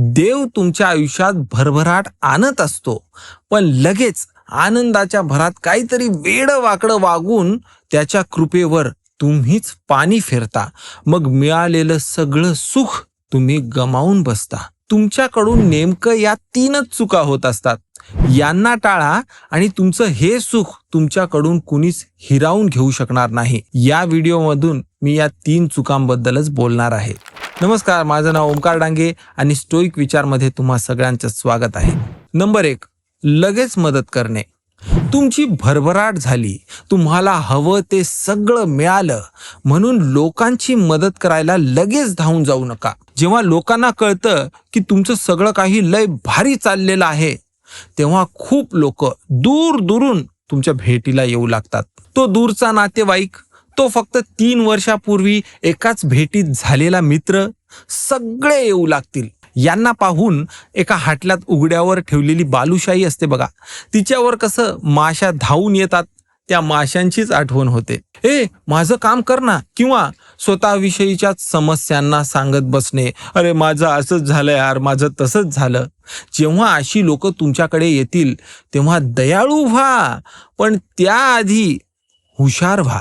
देव तुमच्या आयुष्यात भरभराट आणत असतो. पण लगेच आनंदाच्या भरात काहीतरी वेड वाकडं वागून त्याच्या कृपेवर तुम्हीच पाणी फिरता. मग मिळालेलं सगळं सुख तुम्ही गमावून बसता. तुमच्याकडून नेमकं या तीनच चुका होत असतात. यांना टाळा आणि तुमचं हे सुख तुमच्याकडून कुणीच हिरावून घेऊ शकणार नाही. या व्हिडिओमधून मी या तीन चुकांबद्दलच बोलणार आहे. नमस्कार माझं नाव ओंकार डांगे आणि स्टोईक विचारमध्ये तुम्हा सगळ्यांचं स्वागत आहे. नंबर एक लगेच मदत करणे. तुमची भरभराट झाली तुम्हाला हवं ते सगळं मिळालं म्हणून लोकांची मदत करायला लगेच धावून जाऊ नका. जेव्हा लोकांना कळतं की तुमचं सगळं काही लय भारी चाललेलं आहे तेव्हा खूप लोक दूर दुरून तुमच्या भेटीला येऊ लागतात. तो दूरचा नातेवाईक तो फक्त तीन वर्षापूर्वी एकाच भेटीत झालेला मित्र सगळे येऊ लागतील. यांना पाहून एका हाटल्यात उघड्यावर ठेवलेली बालुशाही असते बघा. तिच्यावर कसं माशा धावून येतात त्या माशांचीच आठवण होते. ए माझं काम कर ना किंवा स्वतःविषयीच्या समस्यांना सांगत बसणे. अरे माझं असंच झालं यार माझं तसंच झालं. जेव्हा अशी लोक तुमच्याकडे येतील तेव्हा दयाळू व्हा. पण त्याआधी हुशार व्हा.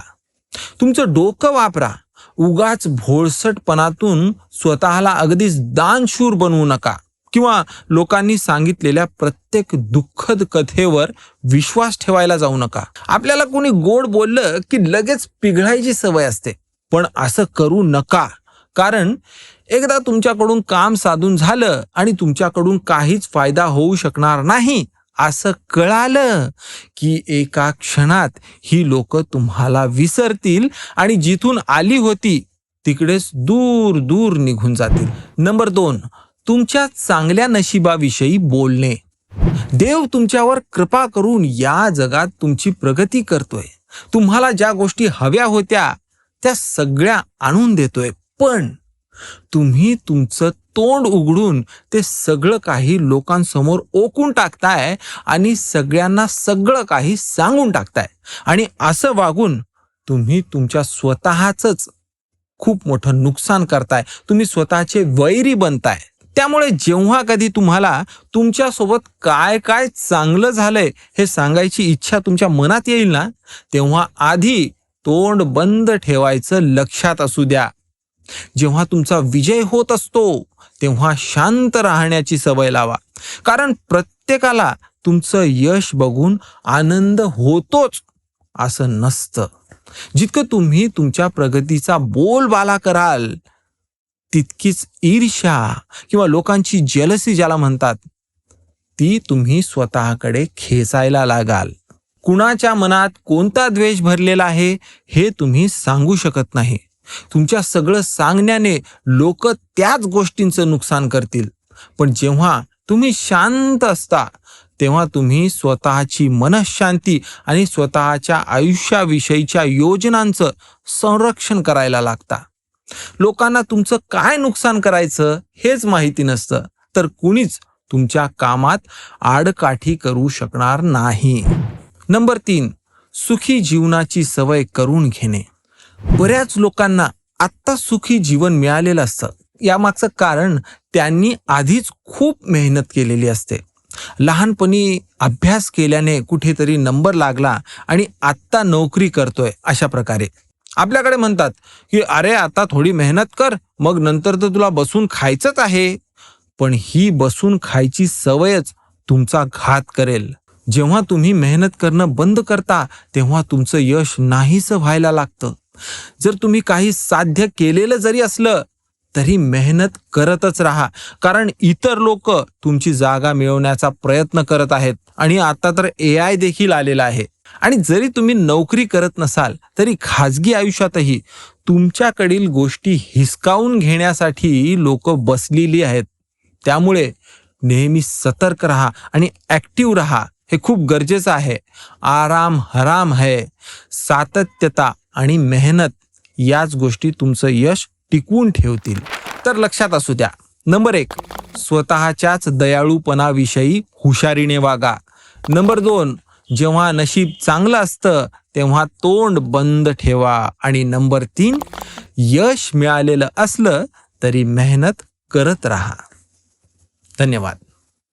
तुमचं डोकं वापरा. उगाच भोळसटपणातून स्वतःला अगदीच दानशूर बनवू नका. किंवा लोकांनी सांगितलेल्या प्रत्येक दुःखद कथेवर विश्वास ठेवायला जाऊ नका. आपल्याला कोणी गोड बोललं की लगेच पिघळायची सवय असते. पण असं करू नका. कारण एकदा तुमच्याकडून काम साधून झालं आणि तुमच्याकडून काहीच फायदा होऊ शकणार नाही. असं कळालं की एका क्षणात ही लोक तुम्हाला विसरतील आणि जिथून आली होती तिकडेच दूर दूर निघून जातील. नंबर दोन तुमच्या चांगल्या नशिबाविषयी बोलणे. देव तुमच्यावर कृपा करून या जगात तुमची प्रगती करतोय. तुम्हाला ज्या गोष्टी हव्या होत्या त्या सगळ्या आणून देतोय. पण तुम्ही तुमचं तोंड उघडून ते सगळं काही लोकांसमोर ओकून टाकताय आणि सगळ्यांना सगळं काही सांगून टाकताय. आणि असं वागून तुम्ही तुमच्या स्वतःच खूप मोठं नुकसान करताय. तुम्ही स्वतःचे वैरी बनताय. त्यामुळे जेव्हा कधी तुम्हाला तुमच्यासोबत काय काय चांगलं झालंय हे सांगायची इच्छा तुमच्या मनात येईल ना तेव्हा आधी तोंड बंद ठेवायचं लक्षात असू द्या. जेव्हा तुमचा विजय होत असतो तेव्हा शांत राहण्याची सवय लावा. कारण प्रत्येकाला तुमचं यश बघून आनंद होतोच असं नसतं. जितकं तुम्ही तुमच्या प्रगतीचा बोलबाला कराल तितकीच ईर्ष्या किंवा लोकांची जेलसी ज्याला म्हणतात ती तुम्ही स्वतःकडे खेचायला लागाल. कुणाच्या मनात कोणता द्वेष भरलेला आहे हे तुम्ही सांगू शकत नाही. तुमच्या सगळं सांगण्याने लोक त्याच गोष्टींचं नुकसान करतील. पण जेव्हा तुम्ही शांत असता तेव्हा तुम्ही स्वतःची मनशांती आणि स्वतःच्या आयुष्याविषयीच्या योजनांचं संरक्षण करायला लागता. लोकांना तुमचं काय नुकसान करायचं हेच माहिती नसतं. तर कुणीच तुमच्या कामात आडकाठी करू शकणार नाही. नंबर तीन सुखी जीवनाची सवय करून घेणे. बऱ्याच लोकांना आत्ता सुखी जीवन मिळालेलं असतं. यामागचं कारण त्यांनी आधीच खूप मेहनत केलेली असते. लहानपणी अभ्यास केल्याने कुठेतरी नंबर लागला आणि आत्ता नोकरी करतोय अशा प्रकारे. आपल्याकडे म्हणतात की अरे आता थोडी मेहनत कर मग नंतर तर तुला बसून खायचंच आहे. पण ही बसून खायची सवयच तुमचा घात करेल. जेव्हा तुम्ही मेहनत करणं बंद करता तेव्हा तुमचं यश नाहीसं व्हायला लागतं. जर तुम्ही काही साध्य केलेलं जरी असलं तरी मेहनत करतच राहा. कारण इतर लोक तुमची जागा मिळवण्याचा प्रयत्न करत आहेत. आणि आता तर ए आय देखील आलेला आहे. आणि जरी तुम्ही नोकरी करत नसाल तरी खाजगी आयुष्यातही तुमच्याकडील गोष्टी हिसकावून घेण्यासाठी लोक बसलेली आहेत. त्यामुळे नेहमी सतर्क राहा आणि ॲक्टिव्ह राहा. हे खूप गरजेचं आहे. आराम हराम है. सातत्यता आणि मेहनत याच गोष्टी तुमचं यश टिकवून ठेवतील. तर लक्षात असू द्या. नंबर एक स्वतःच्याच दयाळूपणाविषयी हुशारीने वागा. नंबर दोन जेव्हा नशीब चांगलं असतं तेव्हा तोंड बंद ठेवा. आणि नंबर तीन यश मिळालेलं असलं तरी मेहनत करत राहा. धन्यवाद.